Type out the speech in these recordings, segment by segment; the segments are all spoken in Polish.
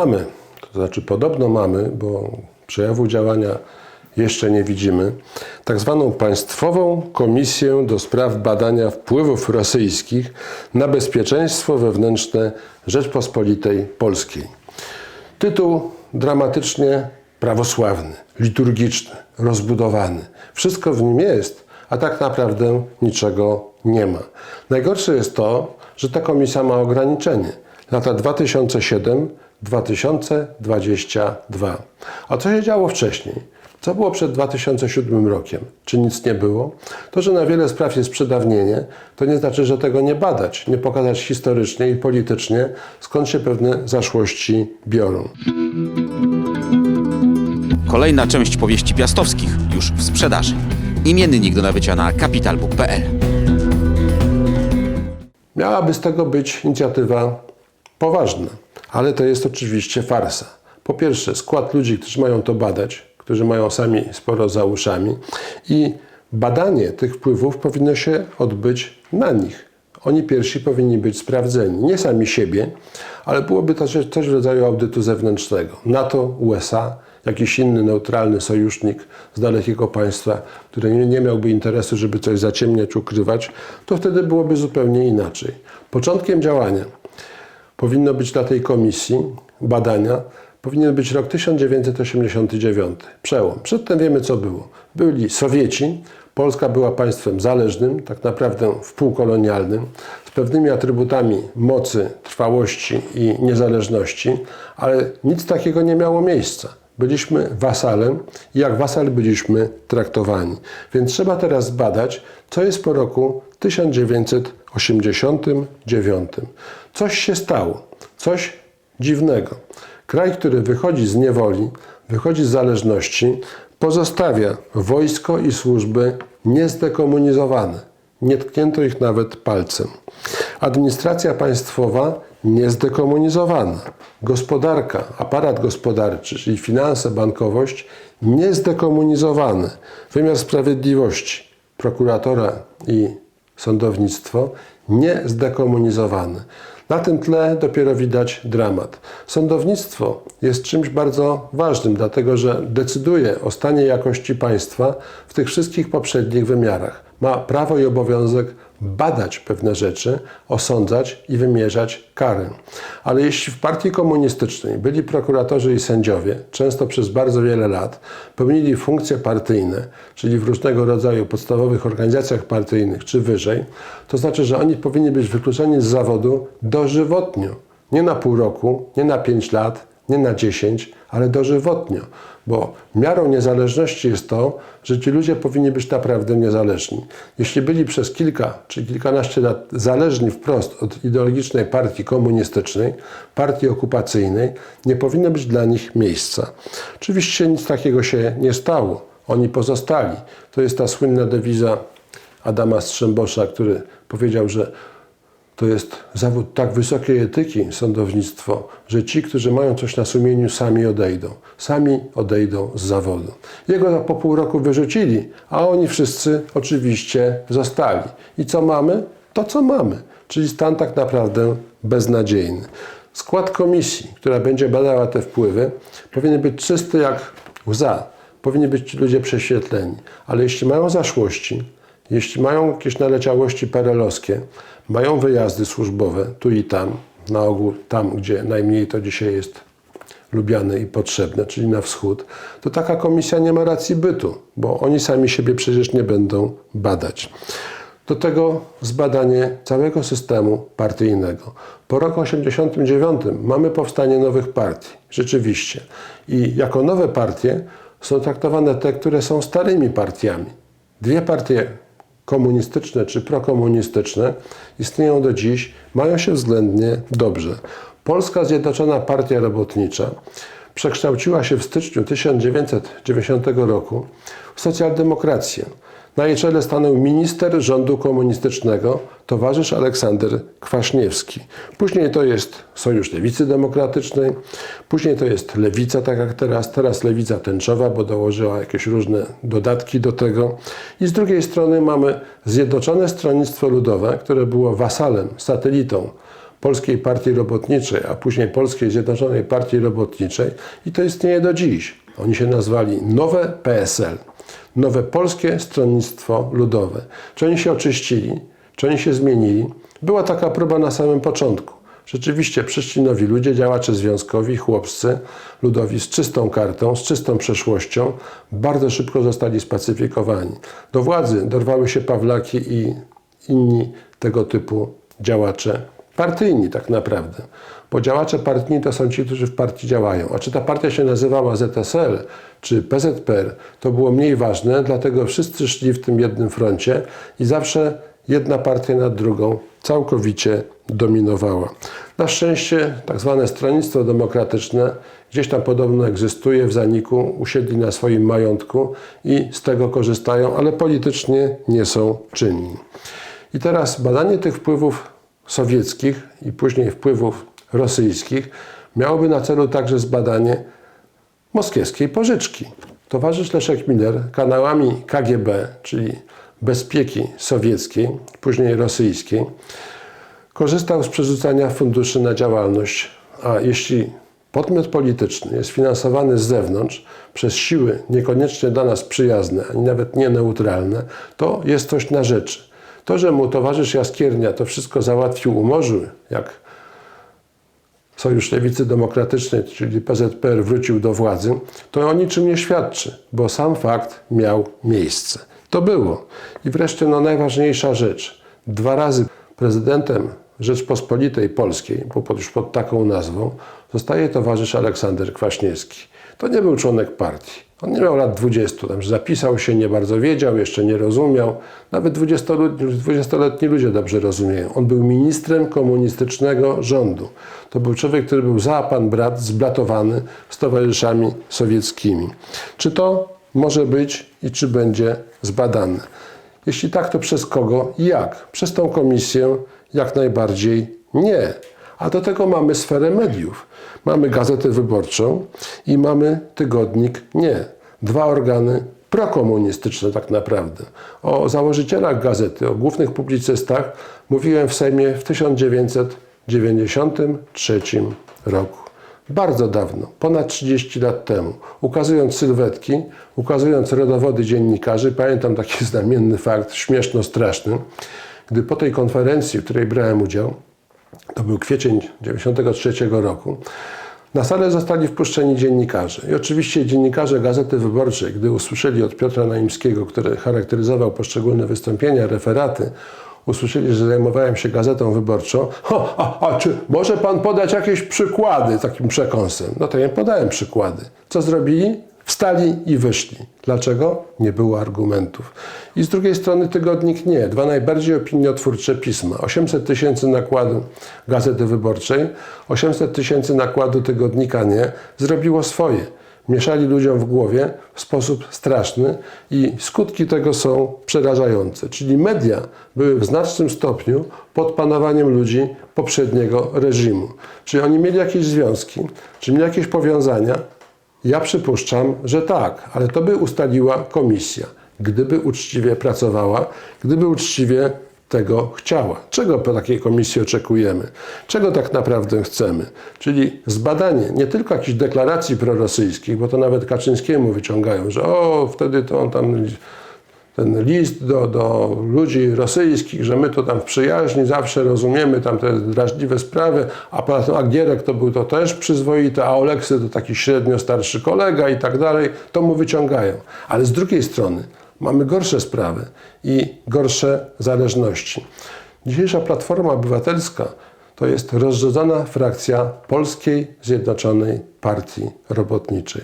Mamy, to znaczy podobno mamy, bo przejawu działania jeszcze nie widzimy, tak zwaną Państwową Komisję do Spraw Badania Wpływów Rosyjskich na Bezpieczeństwo Wewnętrzne Rzeczpospolitej Polskiej. Tytuł dramatycznie prawosławny, liturgiczny, rozbudowany. Wszystko w nim jest, a tak naprawdę niczego nie ma. Najgorsze jest to, że ta komisja ma ograniczenie. Lata 2007-2022. A co się działo wcześniej? Co było przed 2007 rokiem? Czy nic nie było? To, że na wiele spraw jest przedawnienie, to nie znaczy, że tego nie badać, nie pokazać historycznie i politycznie, skąd się pewne zaszłości biorą. Kolejna część powieści piastowskich już w sprzedaży. Imiennik do nabycia na kapitalbook.pl. Miałaby z tego być inicjatywa poważna, ale to jest oczywiście farsa. Po pierwsze, skład ludzi, którzy mają to badać, którzy mają sami sporo za uszami i badanie tych wpływów powinno się odbyć na nich. Oni pierwsi powinni być sprawdzeni, nie sami siebie, ale byłoby to coś w rodzaju audytu zewnętrznego. NATO, USA, jakiś inny neutralny sojusznik z dalekiego państwa, który nie miałby interesu, żeby coś zaciemniać, ukrywać, to wtedy byłoby zupełnie inaczej. Początkiem działania powinno być dla tej komisji badania, powinien być rok 1989, przełom. Przedtem wiemy, co było. Byli Sowieci, Polska była państwem zależnym, tak naprawdę wpółkolonialnym, z pewnymi atrybutami mocy, trwałości i niezależności, ale nic takiego nie miało miejsca. Byliśmy wasalem i jak wasal byliśmy traktowani. Więc trzeba teraz zbadać, co jest po roku 1989. Coś się stało, coś dziwnego. Kraj, który wychodzi z niewoli, wychodzi z zależności, pozostawia wojsko i służby niezdekomunizowane. Nie tknięto ich nawet palcem. Administracja państwowa niezdekomunizowana. Gospodarka, aparat gospodarczy, czyli finanse, bankowość niezdekomunizowane. Wymiar sprawiedliwości, prokuratora i sądownictwo niezdekomunizowane. Na tym tle dopiero widać dramat. Sądownictwo jest czymś bardzo ważnym, dlatego że decyduje o stanie jakości państwa w tych wszystkich poprzednich wymiarach. Ma prawo i obowiązek badać pewne rzeczy, osądzać i wymierzać kary. Ale jeśli w partii komunistycznej byli prokuratorzy i sędziowie, często przez bardzo wiele lat, pełnili funkcje partyjne, czyli w różnego rodzaju podstawowych organizacjach partyjnych czy wyżej, to znaczy, że oni powinni być wykluczeni z zawodu dożywotnio. Nie na pół roku, nie na pięć lat, nie na 10, ale dożywotnio, bo miarą niezależności jest to, że ci ludzie powinni być naprawdę niezależni. Jeśli byli przez kilka czy kilkanaście lat zależni wprost od ideologicznej partii komunistycznej, partii okupacyjnej, nie powinno być dla nich miejsca. Oczywiście nic takiego się nie stało. Oni pozostali. To jest ta słynna dewiza Adama Strzembosza, który powiedział, że to jest zawód tak wysokiej etyki, sądownictwo, że ci, którzy mają coś na sumieniu, sami odejdą. Sami odejdą z zawodu. Jego po pół roku wyrzucili, a oni wszyscy oczywiście zostali. I co mamy? To, co mamy. Czyli stan tak naprawdę beznadziejny. Skład komisji, która będzie badała te wpływy, powinien być czysty jak łza. Powinni być ludzie prześwietleni. Ale jeśli mają zaszłości, jeśli mają jakieś naleciałości perelowskie, mają wyjazdy służbowe tu i tam, na ogół tam, gdzie najmniej to dzisiaj jest lubiane i potrzebne, czyli na wschód, to taka komisja nie ma racji bytu, bo oni sami siebie przecież nie będą badać. Do tego zbadanie całego systemu partyjnego. Po roku 1989 mamy powstanie nowych partii, rzeczywiście. I jako nowe partie są traktowane te, które są starymi partiami. Dwie partie komunistyczne czy prokomunistyczne istnieją do dziś, mają się względnie dobrze. Polska Zjednoczona Partia Robotnicza przekształciła się w styczniu 1990 roku w socjaldemokrację. Na jej czele stanął minister rządu komunistycznego, towarzysz Aleksander Kwaśniewski. Później to jest Sojusz Lewicy Demokratycznej, później to jest Lewica, tak jak teraz, teraz Lewica Tęczowa, bo dołożyła jakieś różne dodatki do tego. I z drugiej strony mamy Zjednoczone Stronnictwo Ludowe, które było wasalem, satelitą Polskiej Partii Robotniczej, a później Polskiej Zjednoczonej Partii Robotniczej i to istnieje do dziś. Oni się nazwali Nowe PSL, Nowe Polskie Stronnictwo Ludowe. Czy oni się oczyścili? Czy oni się zmienili? Była taka próba na samym początku. Rzeczywiście przyszli nowi ludzie, działacze związkowi, chłopscy, ludowi z czystą kartą, z czystą przeszłością, bardzo szybko zostali spacyfikowani. Do władzy dorwały się Pawlaki i inni tego typu działacze partyjni tak naprawdę. Bo działacze partyjni to są ci, którzy w partii działają. A czy ta partia się nazywała ZSL czy PZPR, to było mniej ważne, dlatego wszyscy szli w tym jednym froncie i zawsze jedna partia nad drugą całkowicie dominowała. Na szczęście tak zwane stronnictwo demokratyczne gdzieś tam podobno egzystuje w zaniku, usiedli na swoim majątku i z tego korzystają, ale politycznie nie są czynni. I teraz badanie tych wpływów sowieckich i później wpływów rosyjskich miałoby na celu także zbadanie moskiewskiej pożyczki. Towarzysz Leszek Miller kanałami KGB, czyli bezpieki sowieckiej, później rosyjskiej, korzystał z przerzucania funduszy na działalność, a jeśli podmiot polityczny jest finansowany z zewnątrz przez siły niekoniecznie dla nas przyjazne, ani nawet nie neutralne, to jest coś na rzeczy. To, że mu towarzysz Jaskiernia to wszystko załatwił, umorzył, jak Sojusz Lewicy Demokratycznej, czyli PZPR, wrócił do władzy, to o niczym nie świadczy, bo sam fakt miał miejsce. To było. I wreszcie no, najważniejsza rzecz. Dwa razy prezydentem Rzeczpospolitej Polskiej, bo pod, już pod taką nazwą, zostaje towarzysz Aleksander Kwaśniewski. To nie był członek partii. On nie miał lat 20, tam zapisał się, nie bardzo wiedział, jeszcze nie rozumiał. Nawet 20-letni 20 ludzie dobrze rozumieją. On był ministrem komunistycznego rządu. To był człowiek, który był za pan brat, zblatowany z towarzyszami sowieckimi. Czy to może być i czy będzie zbadane? Jeśli tak, to przez kogo i jak? Przez tą komisję jak najbardziej nie. A do tego mamy sferę mediów. Mamy Gazetę Wyborczą i mamy Tygodnik Nie. Dwa organy prokomunistyczne tak naprawdę. O założycielach gazety, o głównych publicystach mówiłem w Sejmie w 1993 roku. Bardzo dawno, ponad 30 lat temu, ukazując sylwetki, ukazując rodowody dziennikarzy, pamiętam taki znamienny fakt, śmieszno-straszny, gdy po tej konferencji, w której brałem udział, to był kwiecień 1993 roku, na salę zostali wpuszczeni dziennikarze. I oczywiście dziennikarze Gazety Wyborczej, gdy usłyszeli od Piotra Naimskiego, który charakteryzował poszczególne wystąpienia, referaty, usłyszeli, że zajmowałem się Gazetą Wyborczą. O, a, a czy może pan podać jakieś przykłady takim przekąsem? No to ja podałem przykłady. Co zrobili? Wstali i wyszli. Dlaczego? Nie było argumentów. I z drugiej strony tygodnik nie. Dwa najbardziej opiniotwórcze pisma. 800 tysięcy nakładu Gazety Wyborczej, 800 tysięcy nakładu tygodnika nie. Zrobiło swoje. Mieszali ludziom w głowie w sposób straszny i skutki tego są przerażające. Czyli media były w znacznym stopniu pod panowaniem ludzi poprzedniego reżimu. Czyli oni mieli jakieś związki, czy mieli jakieś powiązania, ja przypuszczam, że tak, ale to by ustaliła komisja, gdyby uczciwie pracowała, gdyby uczciwie tego chciała. Czego po takiej komisji oczekujemy? Czego tak naprawdę chcemy? Czyli zbadanie nie tylko jakichś deklaracji prorosyjskich, bo to nawet Kaczyńskiemu wyciągają, że o, wtedy to on tam ten list do, do ludzi rosyjskich, że my to tam w przyjaźni zawsze rozumiemy tam te drażliwe sprawy, a poza tym Agierek to był to też przyzwoity, a Oleksy to taki średnio starszy kolega i tak dalej, to mu wyciągają. Ale z drugiej strony mamy gorsze sprawy i gorsze zależności. Dzisiejsza Platforma Obywatelska to jest rozrzedzona frakcja Polskiej Zjednoczonej Partii Robotniczej.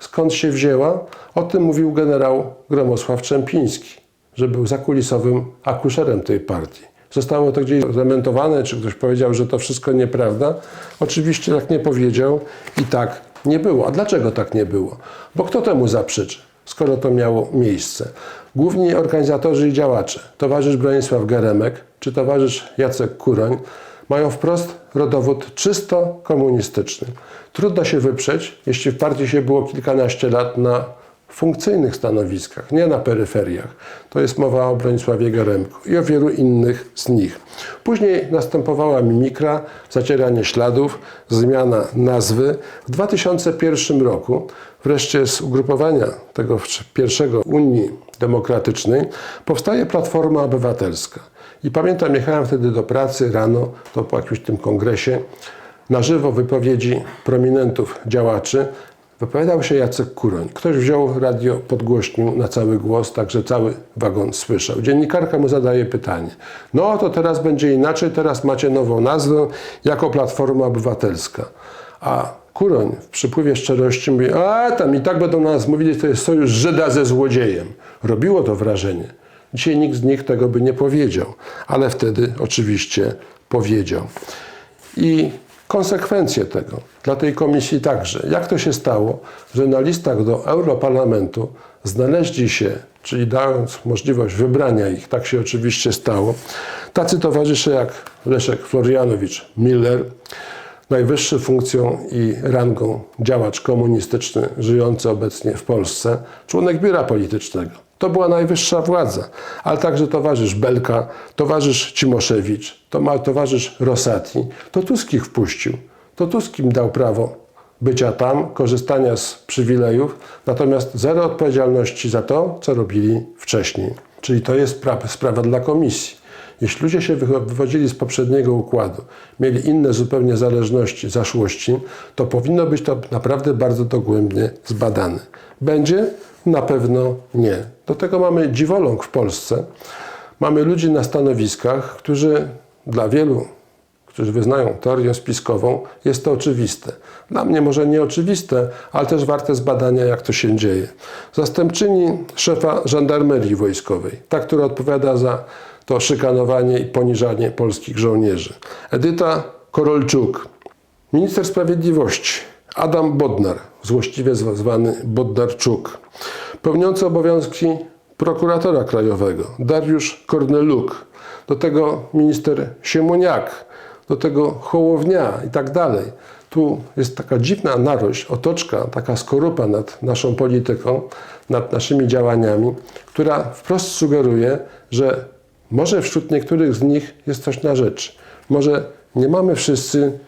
Skąd się wzięła? O tym mówił generał Gromosław Czempiński, że był zakulisowym akuszerem tej partii. Zostało to gdzieś zdementowane, czy ktoś powiedział, że to wszystko nieprawda? Oczywiście tak nie powiedział i tak nie było. A dlaczego tak nie było? Bo kto temu zaprzeczy, skoro to miało miejsce? Główni organizatorzy i działacze, towarzysz Bronisław Geremek czy towarzysz Jacek Kuroń, mają wprost rodowód czysto komunistyczny. Trudno się wyprzeć, jeśli w partii się było kilkanaście lat na funkcyjnych stanowiskach, nie na peryferiach. To jest mowa o Bronisławie Garemku i o wielu innych z nich. Później następowała mimikra, zacieranie śladów, zmiana nazwy. W 2001 roku wreszcie z ugrupowania tego pierwszego Unii Demokratycznej powstaje Platforma Obywatelska. I pamiętam, jechałem wtedy do pracy rano, to po jakimś tym kongresie, na żywo wypowiedzi prominentów działaczy. Wypowiadał się Jacek Kuroń. Ktoś wziął radio, podgłośnił na cały głos, tak że cały wagon słyszał. Dziennikarka mu zadaje pytanie. No to teraz będzie inaczej, teraz macie nową nazwę jako Platforma Obywatelska. A Kuroń w przypływie szczerości mówi, a tam i tak będą na nas mówili, to jest sojusz Żyda ze złodziejem. Robiło to wrażenie. Dzisiaj nikt z nich tego by nie powiedział, ale wtedy oczywiście powiedział. I konsekwencje tego dla tej komisji także. Jak to się stało, że na listach do Europarlamentu znaleźli się, czyli dając możliwość wybrania ich, tak się oczywiście stało, tacy towarzysze jak Leszek Florianowicz Miller, najwyższy funkcją i rangą działacz komunistyczny żyjący obecnie w Polsce, członek biura politycznego. To była najwyższa władza, ale także towarzysz Belka, towarzysz Cimoszewicz, towarzysz Rosati. To Tusk ich wpuścił. To Tusk im dał prawo bycia tam, korzystania z przywilejów, natomiast zero odpowiedzialności za to, co robili wcześniej. Czyli to jest pra- sprawa dla komisji. Jeśli ludzie się wywodzili z poprzedniego układu, mieli inne zupełnie zależności, zaszłości, to powinno być to naprawdę bardzo dogłębnie zbadane. Będzie? Na pewno nie. Do tego mamy dziwoląg w Polsce. Mamy ludzi na stanowiskach, którzy dla wielu, którzy wyznają teorię spiskową, jest to oczywiste. Dla mnie może nie oczywiste, ale też warte zbadania, jak to się dzieje. Zastępczyni szefa żandarmerii wojskowej, ta, która odpowiada za to szykanowanie i poniżanie polskich żołnierzy. Edyta Korolczuk, minister sprawiedliwości Adam Bodnar, złośliwie zwany Bodnarczuk, pełniący obowiązki prokuratora krajowego Dariusz Korneluk, do tego minister Siemoniak, do tego Hołownia i tak dalej. Tu jest taka dziwna narość, otoczka, taka skorupa nad naszą polityką, nad naszymi działaniami, która wprost sugeruje, że może wśród niektórych z nich jest coś na rzecz. Może nie mamy wszyscy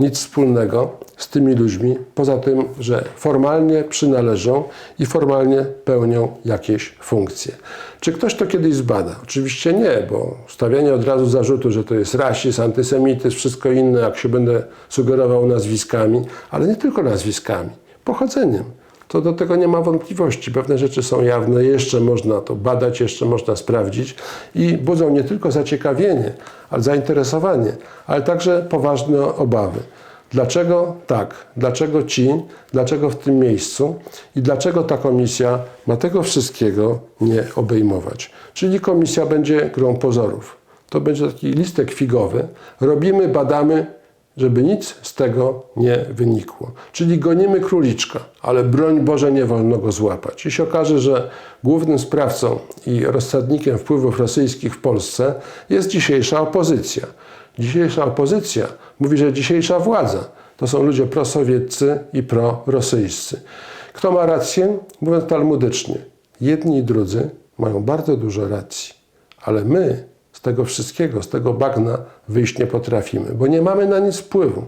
nic wspólnego z tymi ludźmi, poza tym, że formalnie przynależą i formalnie pełnią jakieś funkcje. Czy ktoś to kiedyś zbada? Oczywiście nie, bo stawianie od razu zarzutu, że to jest rasizm, antysemityzm, wszystko inne, jak się będę sugerował nazwiskami, ale nie tylko nazwiskami, pochodzeniem. To do tego nie ma wątpliwości. Pewne rzeczy są jawne, jeszcze można to badać, jeszcze można sprawdzić i budzą nie tylko zaciekawienie, ale zainteresowanie, ale także poważne obawy. Dlaczego tak? Dlaczego ci? Dlaczego w tym miejscu? I dlaczego ta komisja ma tego wszystkiego nie obejmować? Czyli komisja będzie grą pozorów. To będzie taki listek figowy. Robimy, badamy, żeby nic z tego nie wynikło. Czyli gonimy króliczka, ale broń Boże nie wolno go złapać. I się okaże, że głównym sprawcą i rozsadnikiem wpływów rosyjskich w Polsce jest dzisiejsza opozycja. Dzisiejsza opozycja mówi, że dzisiejsza władza to są ludzie prosowieccy i prorosyjscy. Kto ma rację? Mówiąc talmudycznie, jedni i drudzy mają bardzo dużo racji, ale my z tego wszystkiego, z tego bagna wyjść nie potrafimy, bo nie mamy na nic wpływu.